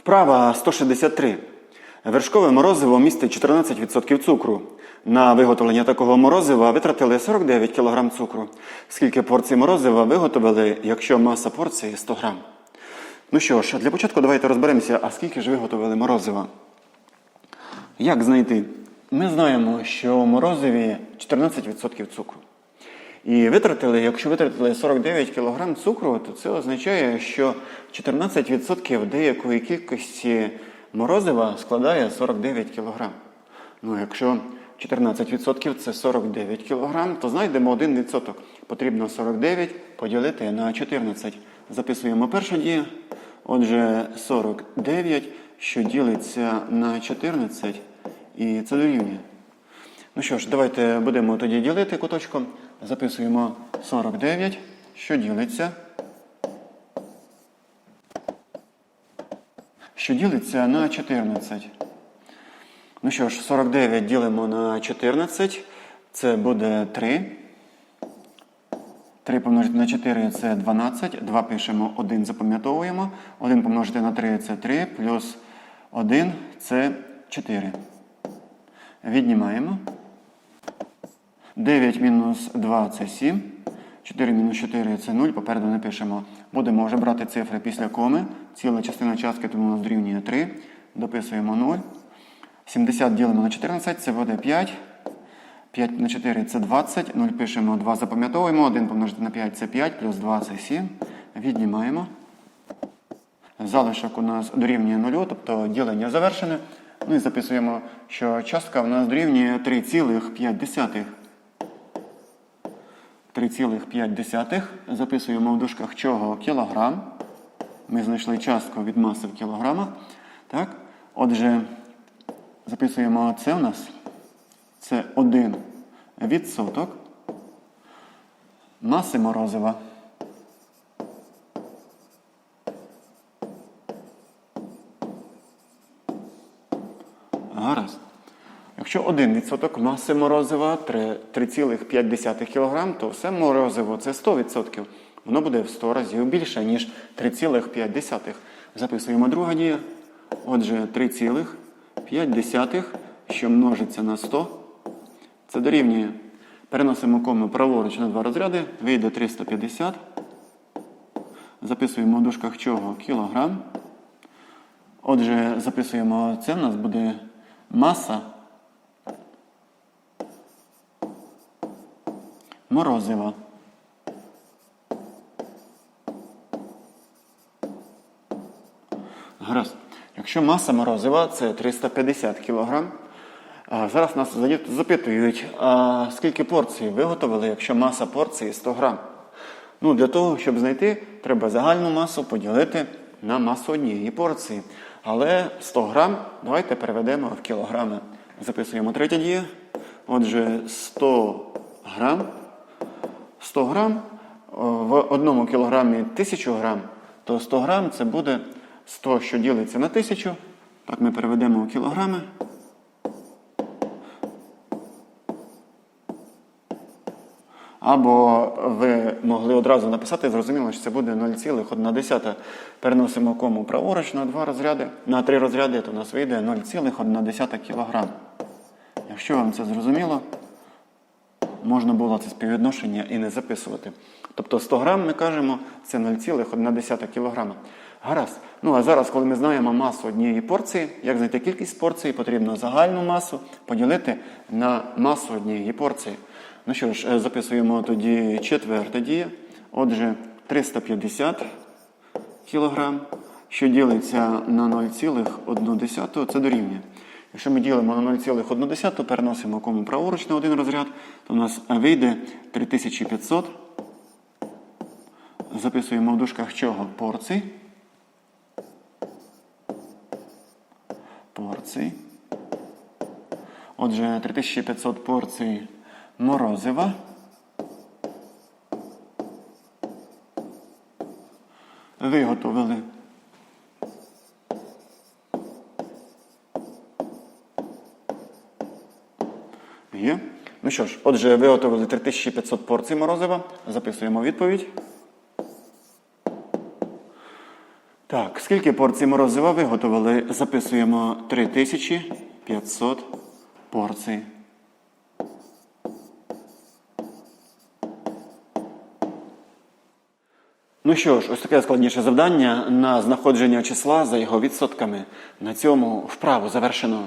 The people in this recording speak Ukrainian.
Вправа 163. Вершкове морозиво містить 14% цукру. На виготовлення такого морозива витратили 49 кг цукру. Скільки порцій морозива виготовили, якщо маса порції 100 г? Ну що ж, для початку давайте розберемося, а скільки ж виготовили морозива. Як знайти? Ми знаємо, що в морозиві 14% цукру. І витратили, якщо витратили 49 кг цукру, то це означає, що 14% деякої кількості морозива складає 49 кг. Ну, якщо 14% це 49 кг, то знайдемо 1%. Потрібно 49 поділити на 14. Записуємо першу дію. Отже, 49, що ділиться на 14, і це дорівнює. Ну що ж, давайте будемо тоді ділити куточком. Записуємо 49, що ділиться. Що ділиться на 14. Ну що ж, 49 ділимо на 14. Це буде 3. 3 помножити на 4 це 12. 2 пишемо, 1 запам'ятовуємо. 1 помножити на 3 це 3, плюс 1 це 4. Віднімаємо. 9 мінус 2 це 7. 4 мінус 4 це 0. Попереду не пишемо. Будемо вже брати цифри після коми. Ціла частина частки, тому у нас дорівнює 3. Дописуємо 0. 70 ділимо на 14, це буде 5. 5 на 4 це 20. 0 пишемо, 2 запам'ятовуємо. 1 помножити на 5 це 5, плюс 2 це 7. Віднімаємо. Залишок у нас дорівнює 0, тобто ділення завершене. Ну і записуємо, що частка у нас дорівнює 3,5. 3,5. Записуємо в дужках чого кілограм. Ми знайшли частку від маси в кілограмах. Так? Отже, записуємо це у нас. Це 1 відсоток маси морозива. Гаразд. Якщо 1% маси морозива 3,5 кг, то все морозиво це 100%. Воно буде в 100 разів більше, ніж 3,5. Записуємо друга дія. Отже, 3,5, що множиться на 100. Це дорівнює. Переносимо кому праворуч на два розряди, вийде 350. Записуємо в дужках чого кілограм. Отже, записуємо це, у нас буде маса морозива. Гаразд. Якщо маса морозива це 350 кг, зараз нас запитують, а скільки порцій виготовили, якщо маса порції 100 грам. Ну, Для того, щоб знайти, треба загальну масу поділити на масу однієї порції. Але 100 грам давайте переведемо в кілограми. Записуємо третя дія. Отже, 100 грам. 100 грам в одному кілограмі 1000 грам, то 100 грам це буде 100, що ділиться на 1000. Так ми переведемо в кілограми. Або ви могли одразу написати, зрозуміло, що це буде 0,1. Переносимо кому праворуч на два розряди, на три розряди, то у нас вийде 0,1 кг. Якщо вам це зрозуміло, можна було це співвідношення і не записувати. Тобто 100 грам ми кажемо, це 0,1 кг. Гаразд. Ну а зараз, коли ми знаємо масу однієї порції, як знайти кількість порцій, потрібно загальну масу поділити на масу однієї порції. Ну що ж, записуємо тоді четверта дія. Отже, 350 кг, що ділиться на 0,1, це дорівнює. Якщо ми ділимо на 0,1, переносимо кому праворуч на один розряд, то у нас вийде 3500. Записуємо в дужках чого? Порцій. Порцій. Отже, 3500 порцій морозива. Виготовили. Є. Ну що ж, отже, виготовили 3500 порцій морозива. Записуємо відповідь. Так, скільки порцій морозива виготовили? Записуємо 3500 порцій. Ну що ж, ось таке складніше завдання на знаходження числа за його відсотками. На цьому вправу завершено.